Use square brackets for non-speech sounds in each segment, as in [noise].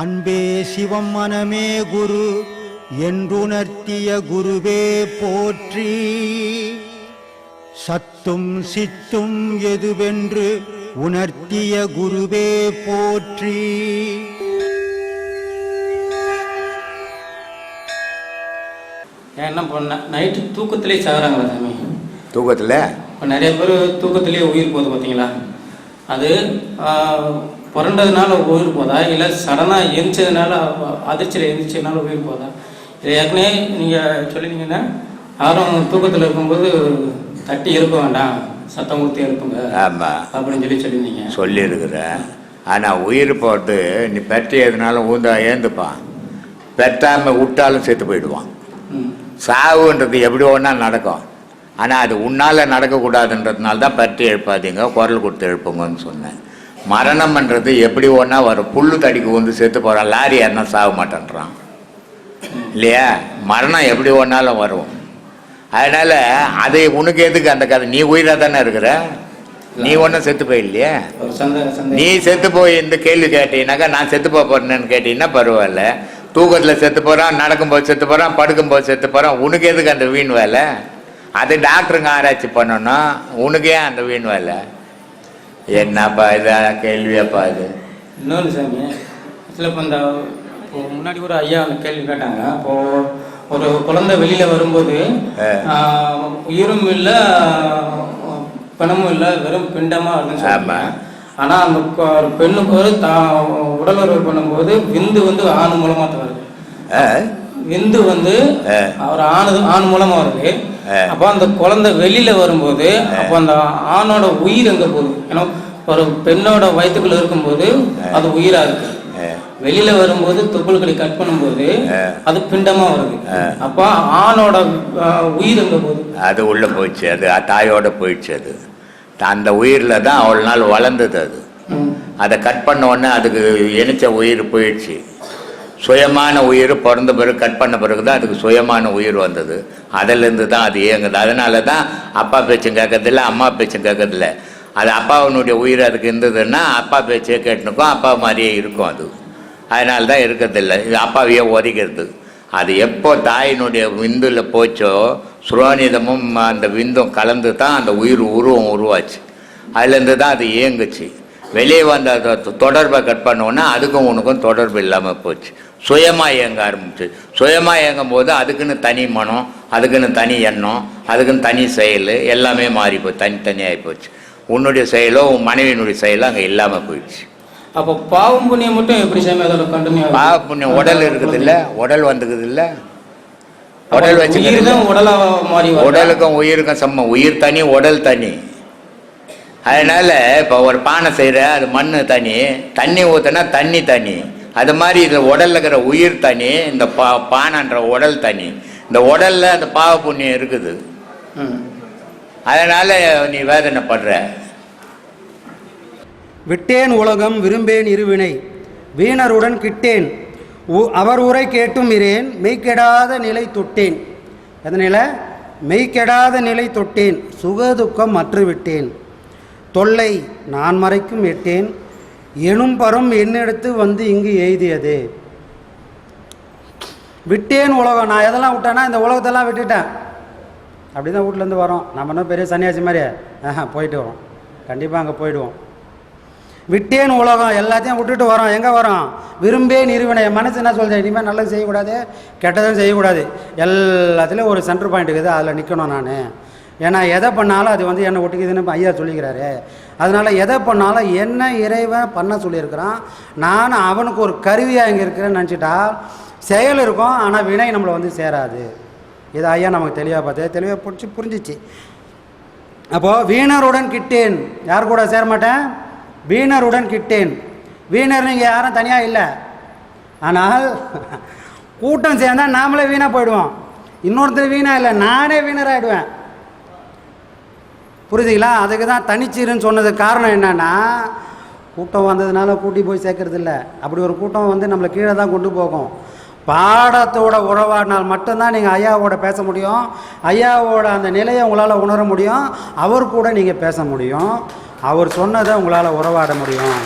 அன்பே சிவம் மனமே குரு என்றுணர்த்திய குருவே போற்றி. சத்தும் சித்தும் எதுவென்று உணர்த்திய குருவே போற்றி. ஏன்னா இப்போ நைட்டு தூக்கத்திலே சாகுறாங்களா சாமி. தூக்கத்தில்? இப்போ நிறைய பேர் தூக்கத்திலேயே உயிர் போகுது பார்த்தீங்களா அது புரண்டதுனால உயிர் போதா? இல்லை சடனாக எரிச்சதுனால அதிர்ச்சியில் எரிச்சதுனால உயிர் போதா? இது ஏற்கனவே நீங்கள் சொல்லிட்டீங்கன்னா யாரும் தூக்கத்தில் இருக்கும்போது தட்டி எழுப்ப வேண்டாம். சத்தம் கொடுத்து எழுப்புங்க. ஆமாம் அப்படின்னு சொல்லி சொல்லியிருந்தீங்க சொல்லியிருக்கிறேன். ஆனால் உயிர் போட்டு நீ பெற்று எதுனாலும் ஊந்தா ஏந்துப்பான். பெற்றாமல் விட்டாலும் செத்து போயிடுவான். சாவுன்றது எப்படி ஒன்றா நடக்கும். ஆனால் அது உன்னால் நடக்கக்கூடாதுன்றதுனால தான் பற்றி எழுப்பாதீங்க குரல் கொடுத்து எழுப்புங்கன்னு சொன்னேன். மரணம்ன்றது எப்படி ஒன்றா வரும் புல்லு தடிக்கு வந்து செத்து போகிறான் லாரி யாருன்னா சாக மாட்டேன்றான். இல்லையா? மரணம் எப்படி ஒன்றாலும் வரும். அதனால் அது உனக்கு எதுக்கு அந்த கதை? நீ உயிராக தானே இருக்கிற? நீ ஒன்றும் செத்து போயில்லையே? நீ செத்து போய் இந்த கேள்வி கேட்டீங்கன்னாக்கா நான் செத்து போக போறேன்னு கேட்டீங்கன்னா பரவாயில்ல. தூக்கத்தில் செத்து போகிறான் நடக்கும்போது செத்து போகிறான் படுக்கும்போது செத்து போகிறான் உனக்கு எதுக்கு அந்த வீண் வேலை? அது டாக்டருங்க ஆராய்ச்சி பண்ணணும் உனக்கு ஏன் அந்த வீண் வேலை என்னப்பா இது கேள்வியாப்பா இது இன்னொன்று சாமி ஆக்சுவலாக இப்போ இந்த இப்போ முன்னாடி ஒரு ஐயா கேள்வி கேட்டாங்க இப்போ ஒரு குழந்தை வெளியில வரும்போது உயிரும் இல்லை பணமும் இல்லை வெறும் பிண்டமா வருதுன்னு ஆமா. சொல்றாங்க ஆனா அந்த பெண்ணுக்கு ஒரு தா உடல் உறவு பண்ணும்போது விந்து வந்து ஆண் மூலமா தான் வருது? விந்து வந்து. அவர் ஆணு ஆண் மூலமா வருது. அப்போ அந்த குழந்தை வெளியில வரும்போது அப்போ அந்த ஆணோட உயிர் எங்க போகுது? ஏன்னா ஒரு பெண்ணோட வயிற்றுக்குள்ள இருக்கும்போது அது உயிரா இருக்கு. வெளியில வரும்போது தொப்புள்களை கட் பண்ணும்போது. அது பிண்டமா வருது. அப்ப ஆணோட உயிர் எங்க போகுது? அது உள்ளே போயிடுச்சு அது தாயோட போயிடுச்சு அது. அந்த உயிரில் தான் அவ்வளோ நாள் வளர்ந்தது அது. அதை கட் பண்ண உடனே அதுக்கு இணைச்ச உயிர் போயிடுச்சு. சுயமான உயிர் பிறந்த பிறகு கட் பண்ண பிறகு தான் அதுக்கு சுயமான உயிர் வந்தது. அதிலேருந்து தான் அது இயங்குது. அதனால தான் அப்பா பேச்சும் கேட்கறதில்ல அம்மா பேச்சும் கேட்கறதில்ல. அது அப்பாவினுடைய உயிர் அதுக்கு இருந்ததுன்னா அப்பா பேச்சே கேட்டுனுக்கும் அப்பா மாதிரியே இருக்கும் அது. அதனால தான் இருக்கிறதில்ல. இது அப்பாவையே உதைக்கிறது அது எப்போ தாயினுடைய விந்துல போச்சோ சுரோனிதமும் அந்த விந்தும் கலந்து தான் அந்த உயிர் உருவம் உருவாச்சு. அதுலேருந்து தான் அது இயங்குச்சு. வெளியே வந்த தொடர்பை கட் பண்ணோன்னா அதுக்கும் உனக்கும் தொடர்பு இல்லாமல் போச்சு. சுயமாக இயங்க ஆரம்பிச்சு. சுயமாக இயங்கும் போது அதுக்குன்னு தனி மனம் அதுக்குன்னு தனி எண்ணம் அதுக்குன்னு தனி செயல் எல்லாமே மாறி போச்சு தனித்தனியாகி போச்சு உன்னுடைய செயலோ உன் மனைவியினுடைய செயலோ அங்கே இல்லாமல் போயிடுச்சு. அப்போ பாவம் புண்ணியம் மட்டும் எப்படி பாவ புண்ணியம் உடல் இருக்குது இல்ல உடல் வந்துக்குது இல்ல உடல் வருதா? உடலுக்கும் உயிருக்கும் சம்ம உயிர் தனி உடல் தனி. அதனால இப்போ ஒரு பானை செய்கிற அது மண் தனி. தண்ணி ஊற்றினா தண்ணி தனி. அது மாதிரி இது உடல்ல இருக்கிற உயிர் தனி இந்த பா பானைன்ற உடல் தனி. இந்த உடல்ல அந்த பாவ புண்ணியம் இருக்குது. அதனால நீ வேதனைப்படுற விட்டேன் உலகம் விரும்பேன் இருவினை. வீணருடன் கிட்டேன். அவர் உரை கேட்டும் இரேன் மெய்க்கெடாத நிலை தொட்டேன். எதனில? மெய்க்கெடாத நிலை தொட்டேன். சுகதுக்கம் மற்று விட்டேன். தொல்லை நான் மறைக்கும் எட்டேன். எனும் பரம் என்னிடத்து வந்து இங்கு எய்தியது. விட்டேன் உலகம். நான் எதெல்லாம் விட்டேன்னா இந்த உலகத்தெல்லாம் விட்டுட்டேன். அப்படி தான் வீட்டிலேருந்து வரோம். நம்ம என்ன பெரிய சன்னியாசி மாதிரியே. ஆஹா போயிட்டு வரோம். கண்டிப்பாக அங்கே போயிடுவோம். விட்டேன் உலகம். எல்லாத்தையும் விட்டுட்டு வரோம். எங்கே வரோம்? விரும்பே நிறுவனை என் மனசு என்ன சொல்கிறேன் இனிமேல் நல்லது செய்யக்கூடாது கெட்டதும் செய்யக்கூடாது. எல்லாத்துலேயும் ஒரு சென்டர் பாயிண்ட் இருக்குது. அதில் நிற்கணும் நான். ஏன்னா எதை பண்ணாலும் அது வந்து என்னை ஒட்டிக்குதுன்னு ஐயா சொல்லிக்கிறாரு. அதனால் எதை பண்ணாலும் என்ன இறைவன் பண்ண சொல்லியிருக்கிறான் நான் அவனுக்கு ஒரு கருவியாக இங்கே இருக்கிறேன்னு நினச்சிட்டா செயல் இருக்கும் ஆனால் வினை நம்மளை வந்து சேராது. இது ஐயா நமக்கு தெளிவாக பார்த்து தெளிவாக பிடிச்சி புரிஞ்சிச்சு. அப்போது வீணருடன் கிட்டேன். யார் கூட சேர மாட்டேன்? வீணருடன் கிட்டேன். வீணர் நீங்கள் யாரும் தனியாக இல்லை. ஆனால் கூட்டம் சேர்ந்தால் நாமளே வீணாக போயிடுவோம். இன்னொருத்தர் வீணாக இல்லை நானே வீணராகிடுவேன் புரியுதுங்களா அதுக்கு தான் தனிச்சீருன்னு சொன்னதுக்கு காரணம் என்னென்னா கூட்டம் வந்ததுனால கூட்டி போய் சேர்க்கறது இல்லை அப்படி ஒரு கூட்டம் வந்து நம்மளை கீழே தான் கொண்டு போகும். பாடத்தோட உறவாடினால் மட்டும்தான் நீங்கள் ஐயாவோட பேச முடியும். ஐயாவோட அந்த நிலையை உங்களால் உணர முடியும். அவர் கூட நீங்கள் பேச முடியும். அவர் சொன்னதை உங்களால் உறவாட முடியும்.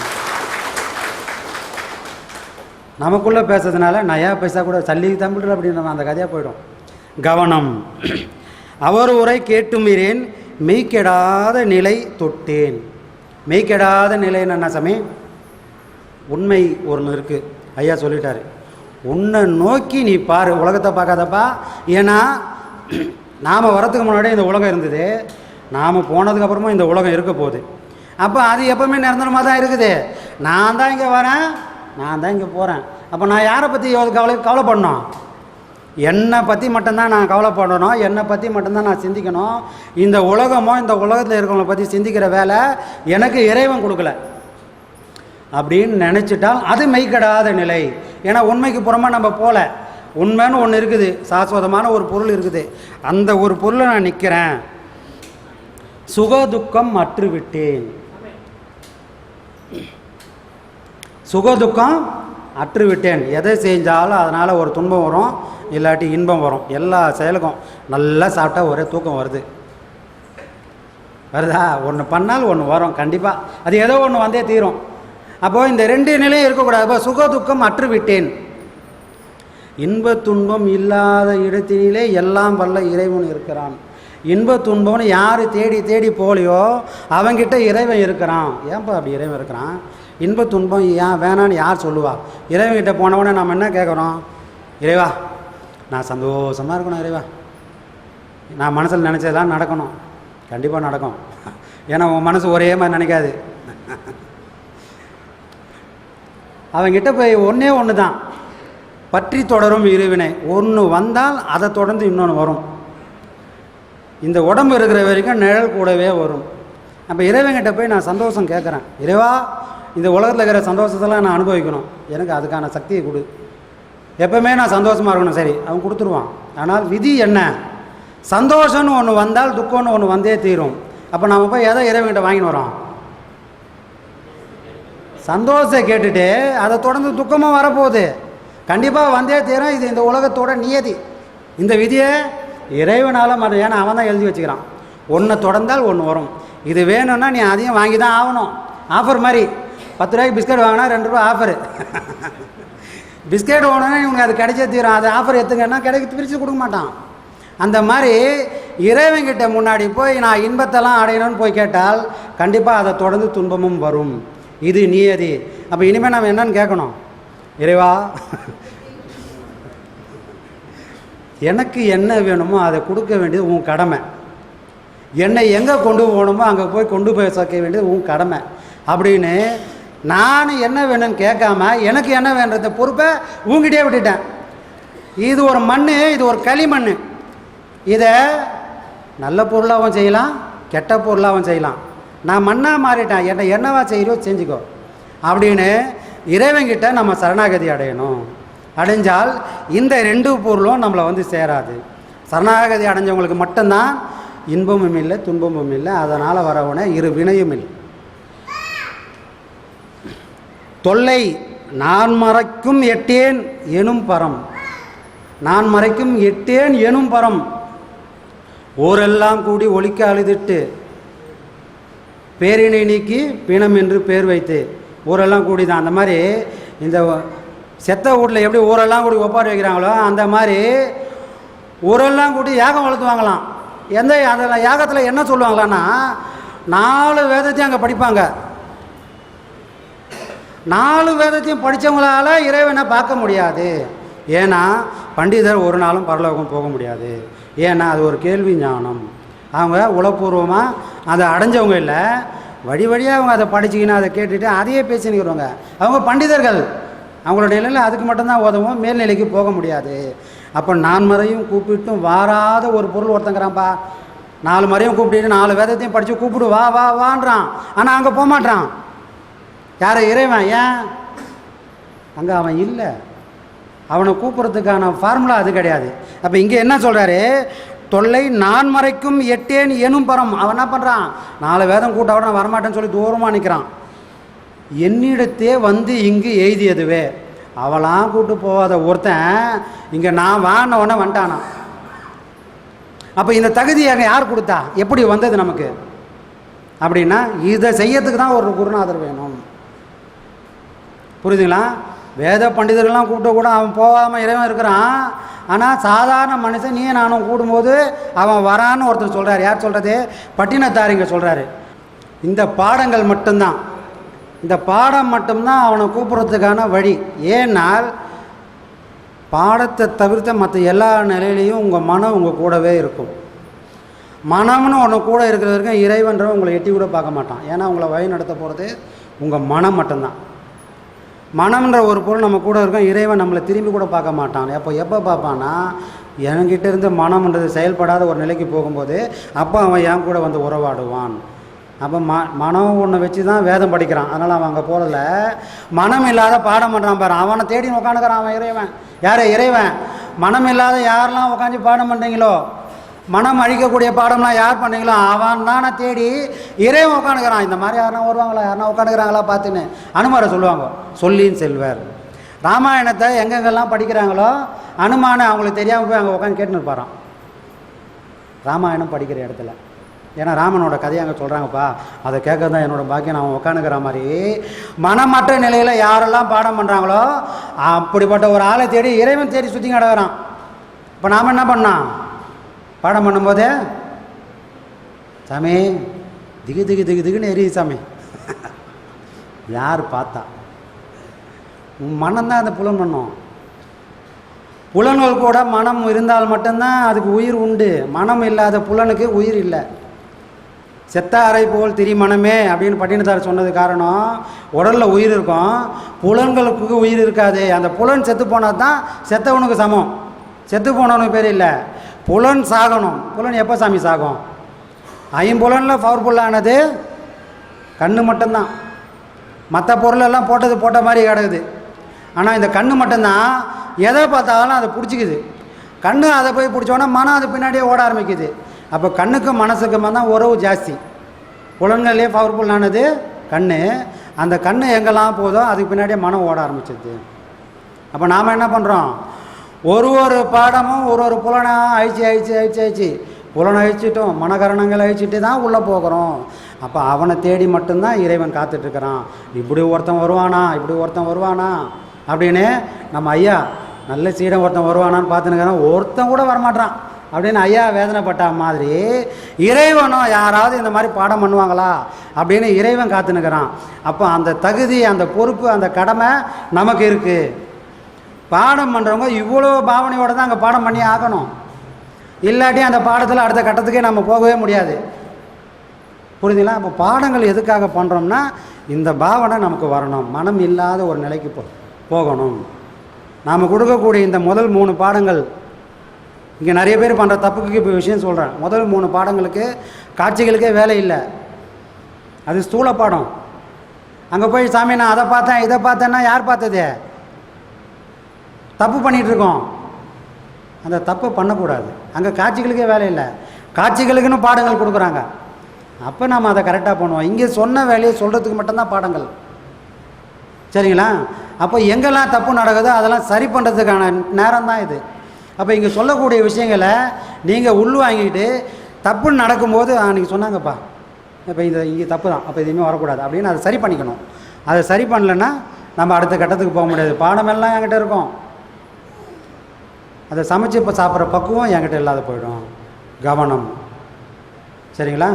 நமக்குள்ளே பேசுறதுனால நயா பைசா கூட சல்லி தமிழ் அப்படின்னு அந்த கதையாக போயிடும். கவனம். அவர் உரை கேட்டுமிரேன் மெய்க்கெடாத நிலை தொட்டேன். மெய்க்கெடாத நிலைன்னு என்ன சாமி? உண்மை ஒன்று இருக்குது ஐயா சொல்லிட்டாரு. உன்னை நோக்கி நீ பாரு உலகத்தை பார்க்காதப்பா. ஏன்னா நாம் வரத்துக்கு முன்னாடி இந்த உலகம் இருந்தது. நாம் போனதுக்கப்புறமா இந்த உலகம் இருக்க போகுது. அப்போ அது எப்பவுமே நிரந்தரமாக தான் இருக்குது. நான் தான் இங்கே வரேன் நான் தான் இங்கே போகிறேன் அப்போ நான் யாரை பற்றி கவலை கவலைப்படணும் என்னை பற்றி மட்டும்தான் நான் கவலைப்படணும். என்னை பற்றி மட்டும்தான் நான் சிந்திக்கணும். இந்த உலகமோ இந்த உலகத்தில் இருக்கிறவங்கள பற்றி சிந்திக்கிற வேலை எனக்கு இறைவன் கொடுக்கல. அப்படின்னு நினச்சிட்டால் அது மெய்க்கடாத நிலை. ஏன்னா உண்மைக்கு புறமாக நம்ம போகல உண்மைன்னு ஒன்று இருக்குது. சாஸ்வதமான ஒரு பொருள் இருக்குது. அந்த ஒரு பொருளை நான் நிற்கிறேன் சுக துக்கம் அற்றுவிட்டேன். சுக துக்கம் அற்றுவிட்டேன். எதை செஞ்சாலும் அதனால் ஒரு துன்பம் வரும். இல்லாட்டி இன்பம் வரும். எல்லா செயலுக்கும் நல்லா சாப்பிட்டா ஒரே தூக்கம் வருது. வருதா? ஒன்று பண்ணால் ஒன்று வரும் கண்டிப்பாக அது ஏதோ ஒன்று வந்தே தீரும். அப்போது இந்த ரெண்டு நிலையும் இருக்கக்கூடாது. அப்போ சுக துக்கம் அற்று விட்டேன் இன்ப துன்பம் இல்லாத இடத்தினிலே எல்லாம் வல்ல இறைவன் இருக்கிறான். இன்ப துன்பம்னு யார் தேடி தேடி போகலையோ அவங்கிட்ட இறைவன் இருக்கிறான். ஏன்பா அப்படி இறைவன் இருக்கிறான்? இன்ப துன்பம் ஏன் வேணான்னு யார் சொல்லுவா? இறைவன்கிட்ட போனவொடனே நம்ம என்ன கேட்குறோம் இறைவா நான் சந்தோஷமாக இருக்கணும் இறைவா. நான் மனசில் நினச்சதெல்லாம் நடக்கணும். கண்டிப்பாக நடக்கும். ஏன்னா உன் மனசு ஒரே மாதிரி நினைக்காது. அவங்கிட்ட போய் ஒன்றே ஒன்று தான் பற்றி தொடரும் இருவினை ஒன்று வந்தால் அதை தொடர்ந்து இன்னொன்று வரும். இந்த உடம்பு இருக்கிற வரைக்கும் நிழல் கூடவே வரும். அப்போ இறைவன்கிட்ட போய் நான் சந்தோஷம் கேட்குறேன். இறைவா இந்த உலகத்தில் இருக்கிற சந்தோஷத்தெல்லாம் நான் அனுபவிக்கணும். எனக்கு அதுக்கான சக்தியை கொடு. எப்பவுமே நான் சந்தோஷமாக இருக்கணும் சரி அவன் கொடுத்துருவான். ஆனால் விதி என்ன? சந்தோஷம்னு ஒன்று வந்தால் துக்கம்னு ஒன்று வந்தே தீரும். அப்போ நம்ம போய் எதை இறைவன்கிட்ட வாங்கின்னு வரோம் சந்தோஷத்தை கேட்டுட்டு அதை தொடர்ந்து துக்கமாக வரப்போகுது. கண்டிப்பாக வந்தே தீரும். இது இந்த உலகத்தோட நியதி. இந்த விதியை இறைவனால் மற ஏன்னா அவன் தான் எழுதி வச்சுக்கிறான். ஒன்றை தொடர்ந்தால் ஒன்று வரும். இது வேணும்னா நீ அதையும் வாங்கி தான் ஆகணும். ஆஃபர் மாதிரி. பத்து ரூபாய்க்கு பிஸ்கட் வாங்கினா ரெண்டு ரூபா ஆஃபரு [laughs] பிஸ்கெட் ஓடனே இவங்க அது கிடைச்சே தீரும் அது ஆஃபர் எடுத்துக்கன்னா கிடைக்க பிரித்து கொடுக்க மாட்டான். அந்த மாதிரி இறைவன்கிட்ட முன்னாடி போய் நான் இன்பத்தெல்லாம் அடையணும்னு போய் கேட்டால் கண்டிப்பாக அதை தொடர்ந்து துன்பமும் வரும். இது நியதி. அப்போ இனிமேல் நம்ம என்னன்னு கேட்கணும்? இறைவா? எனக்கு என்ன வேணுமோ அதை கொடுக்க வேண்டியது உன் கடமை. என்னை எங்கே கொண்டு போகணுமோ அங்கே போய் கொண்டு போய் சேர்க்க வேண்டியது உன் கடமை. அப்படின்னு நான் என்ன வேணும்னு கேட்காம எனக்கு என்ன வேண்டத பொறுப்பை உங்ககிட்டே விட்டுட்டேன். இது ஒரு மண் இது ஒரு களிமண் இதை நல்ல பொருளாகவும் செய்யலாம் கெட்ட பொருளாகவும் செய்யலாம். நான் மண்ணாக மாறிட்டேன். என்ன என்னவா செய்கிறோ செஞ்சுக்கோ. அப்படின்னு இறைவன்கிட்ட நம்ம சரணாகதி அடையணும். அடைஞ்சால் இந்த ரெண்டு பொருளும் நம்மளை வந்து சேராது. சரணாகதி அடைஞ்சவங்களுக்கு மட்டும்தான் இன்பமும் இல்லை துன்பமும் இல்லை. அதனால் வரவன இரு வினையும் இல்லை. தொல்லை நான் மறைக்கும் எட்டேன் எனும் பரம். நான் மறைக்கும் எட்டேன் எனும் பரம். ஓரெல்லாம் கூடி ஒழிக்க அழுதிட்டு பேரினை நீக்கி பிணம் என்று பேர் வைத்து. ஊரெல்லாம் கூடி தான் அந்த மாதிரி இந்த செத்த வீட்டில் எப்படி ஊரெல்லாம் கூடி ஒப்பாடு வைக்கிறாங்களோ அந்த மாதிரி ஊரெல்லாம் கூடி யாகம் வளர்த்துவாங்களாம். எந்த அதில் யாகத்தில் என்ன சொல்லுவாங்களான்னா நாலு வேதத்தையும் அங்கே படிப்பாங்க. நாலு வேதத்தையும் படித்தவங்களால் இறைவனை பார்க்க முடியாது. ஏன்னா பண்டிதர் ஒரு நாளும் பரலோகம் போக முடியாது. ஏன்னா அது ஒரு கேள்வி ஞானம். அவங்க உளப்பூர்வமாக அதை அடைஞ்சவங்க இல்லை. வழி வழியாக அவங்க அதை படிச்சுக்கினா அதை கேட்டுட்டு அதையே பேசினுக்கிறவங்க அவங்க பண்டிதர்கள். அவங்களோட நிலையில் அதுக்கு மட்டும்தான் உதவும் மேல்நிலைக்கு போக முடியாது. அப்போ நான் மறையும் கூப்பிட்டும் வாராத ஒரு பொருள் ஒருத்தங்கிறான்ப்பா நாலு மறையும் கூப்பிட்டு நாலு வேதத்தையும் படித்து கூப்பிடு வா வா வான்றான். ஆனால் அங்கே போகமாட்டான் யாரை இறைவன் ஏன்? அங்கே அவன் இல்லை. அவனை கூப்பிட்றதுக்கான ஃபார்முலா அது கிடையாது. அப்போ இங்கே என்ன சொல்கிறாரு தொல்லை நான் மறைக்கும் எட்டேன் எனும் பரம். அவன் என்ன பண்ணுறான் நாலு வேதம் கூட்ட நான் வரமாட்டேன்னு சொல்லி தூரமாக நிற்கிறான் என்னிடத்தே வந்து இங்கு எய்தியதுவே. அவளாம் கூட்டு போகாத ஒருத்தன் இங்கே நான் வான உடனே வந்துட்டானான் அப்போ இந்த தகுதி அங்கே யார் கொடுத்தா? எப்படி வந்தது நமக்கு? அப்படின்னா இதை செய்யறதுக்கு தான் ஒரு குருநாதர் வேணும். புரியுதுங்களா? வேத பண்டிதர்கள்லாம் கூப்பிட்ட கூட அவன் போகாமல் இறைவன் இருக்கிறான். ஆனால் சாதாரண மனுஷன் நீ நானும் கூடும்போது அவன் வரான்னு ஒருத்தர் சொல்கிறார் யார் சொல்கிறது பட்டினத்தாரிங்க சொல்கிறாரு இந்த பாடங்கள் மட்டும்தான். இந்த பாடம் மட்டும்தான் அவனை கூப்பிட்றதுக்கான வழி. ஏன்னால் பாடத்தை தவிர்த்த மற்ற எல்லா நிலையிலையும் உங்கள் மனம் உங்கள் கூடவே இருக்கும். மனம்னு ஒன்று கூட இருக்கிற வரைக்கும் இறைவன்றவன் உங்களை எட்டி கூட பார்க்க மாட்டான். ஏன்னா உங்களை வழி நடத்த போகிறது உங்கள் மனம் மட்டும்தான். மனம்ன்ற ஒரு பொருள் நம்ம கூட இருக்கும் இறைவன் நம்மளை திரும்பி கூட பார்க்க மாட்டான். அப்போ எப்போ பார்ப்பான்னா என்கிட்ட இருந்து மனம்ன்றது செயல்படாத ஒரு நிலைக்கு போகும்போது அப்போ அவன் என் கூட வந்து உறவாடுவான். அப்போ ம மனம் ஒன்று வச்சு தான் வேதம் படிக்கிறான். அதனால் அவன் அங்கே போகல மனம் இல்லாத பாடம் பண்ணுறான் பாரு. அவனை தேடி உட்காந்துக்கிறான் அவன் இறைவன். யார்? இறைவன். மனம் இல்லாத யாரெல்லாம் உட்காந்து பாடம் பண்ணுறீங்களோ மனம் அழிக்கக்கூடிய பாடம்லாம் யார் பண்ணீங்களோ அவன் தானே தேடி இறைவன் உட்காந்துக்கிறான் இந்த மாதிரி யாருனா வருவாங்களா? யாருனா உட்காந்துக்கிறாங்களா பார்த்துன்னு அனுமாரை சொல்லுவாங்க. சொல்லின்னு செல்வார். ராமாயணத்தை எங்கெங்கெல்லாம் படிக்கிறாங்களோ அனுமானை அவங்களுக்கு தெரியாமல் போய் அங்கே உட்காந்து கேட்டுன்னு போகிறான் ராமாயணம் படிக்கிற இடத்துல. ஏன்னா ராமனோட கதையை அங்கே சொல்கிறாங்கப்பா அதை கேட்க தான் என்னோட பாக்கியம். நான் உட்காந்துக்கிற மாதிரி மனமற்ற நிலையில் யாரெல்லாம் பாடம் பண்ணுறாங்களோ அப்படிப்பட்ட ஒரு ஆளை தேடி இறைவன் தேடி சுற்றி கிடக்கிறான் இப்போ நாம் என்ன பண்ணான் பாடம் பண்ணும்போது சாமி திகு திகு திகு திகுன்னு எரியுது சாமி. யார் பார்த்தா? உன் மனம்தான் அந்த புலன் பண்ணும். புலன்கள் கூட மனம் இருந்தால் மட்டும்தான் அதுக்கு உயிர் உண்டு. மனம் இல்லாத புலனுக்கு உயிர் இல்லை. செத்த அறை போல் திரி மனமே அப்படின்னு பட்டினத்தார் சொன்னது காரணம் உடலில் உயிர் இருக்கும். புலன்களுக்கு உயிர் இருக்காது. அந்த புலன் செத்து போனால் தான் செத்தவனுக்கு சமம். செத்து போனவனுக்கு பேர் இல்லை. புலன் சாகணும். புலன் எப்போ சாமி சாகும்? ஐம்புலனில் பவர்ஃபுல்லானது கண்ணு மட்டும்தான். மற்ற பொருளெல்லாம் போட்டது போட்ட மாதிரி கிடக்குது. ஆனால் இந்த கண்ணு மட்டும்தான். எதை பார்த்தாலும் அதை பிடிச்சிக்குது. கண்ணு அதை போய் பிடிச்சோன்னா மனம் அது பின்னாடியே ஓட ஆரம்பிக்குது. அப்போ கண்ணுக்கும் மனசுக்கும் தான் உறவு ஜாஸ்தி. புலன்கள்லேயே பவர்ஃபுல்லானது கண் அந்த கண் எங்கெல்லாம் போதோ அதுக்கு பின்னாடியே மனம் ஓட ஆரம்பிச்சிது. அப்போ நாம் என்ன பண்ணுறோம் ஒரு ஒரு பாடமும் ஒரு ஒரு புலனை அழிச்சு அழிச்சு அழிச்சு அழிச்சு. புலனை அழிச்சிட்டோம் மனகரணங்கள் அழிச்சிட்டு தான் உள்ளே போகிறோம். அப்போ அவனை தேடி மட்டும்தான் இறைவன் காத்துட்ருக்கிறான். இப்படி ஒருத்தன் வருவானா? இப்படி ஒருத்தன் வருவானா? அப்படின்னு நம்ம ஐயா நல்ல சீடம் ஒருத்தன் வருவானான்னு பார்த்துன்னு ஒருத்தன் கூட வரமாட்டான் அப்படின்னு ஐயா வேதனைப்பட்ட மாதிரி இறைவனும் யாராவது இந்த மாதிரி பாடம் பண்ணுவாங்களா? அப்படின்னு இறைவன் காத்துனுக்கிறான். அப்போ அந்த தகுதி அந்த பொறுப்பு அந்த கடமை நமக்கு இருக்குது பாடம் பண்ணுறவங்க இவ்வளோ பாவனையோடு தான் அங்கே பாடம் பண்ணி ஆகணும். இல்லாட்டி அந்த பாடத்தில் அடுத்த கட்டத்துக்கே நம்ம போகவே முடியாது. புரியுதுங்களா? அப்போ பாடங்கள் எதுக்காக பண்ணுறோம்னா இந்த பாவனை நமக்கு வரணும். மனம் இல்லாத ஒரு நிலைக்கு போ போகணும். நாம் கொடுக்கக்கூடிய இந்த முதல் மூணு பாடங்கள் இங்கே நிறைய பேர் பண்ணுற தப்புக்கு இப்போ விஷயம் சொல்கிறேன் முதல் மூணு பாடங்களுக்கு காட்சிகளுக்கே வேலை இல்லை. அது ஸ்தூல பாடம். அங்கே போய் சாமி நான் அதை பார்த்தேன் இதை பார்த்தேன்னா யார் பார்த்தது? தப்பு பண்ணிகிட்டு இருக்கோம் அந்த தப்பை பண்ணக்கூடாது. அங்கே காட்சிகளுக்கே வேலை இல்லை. காட்சிகளுக்குன்னு பாடங்கள் கொடுக்குறாங்க. அப்போ நாம் அதை கரெக்டாக பண்ணுவோம். இங்கே சொன்ன வேலையை சொல்கிறதுக்கு மட்டும்தான் பாடங்கள். சரிங்களா? அப்போ எங்கெல்லாம் தப்பு நடக்குதோ அதெல்லாம் சரி பண்ணுறதுக்கான நேரம் தான் இது. அப்போ இங்கே சொல்லக்கூடிய விஷயங்களை நீங்கள் உள்வாங்கிட்டு தப்பு நடக்கும்போது அன்றைக்கி சொன்னாங்கப்பா. இப்போ இது இங்கே தப்பு தான். அப்போ எதுவுமே வரக்கூடாது. அப்படின்னு அதை சரி பண்ணிக்கணும். அதை சரி பண்ணலைன்னா நம்ம அடுத்த கட்டத்துக்கு போக முடியாது. பாடமெல்லாம் என்கிட்ட இருக்கும். அதை சமைச்சு இப்போ சாப்பிட்ற பக்குவம் என்கிட்ட இல்லாத போயிடும். கவனம். சரிங்களா?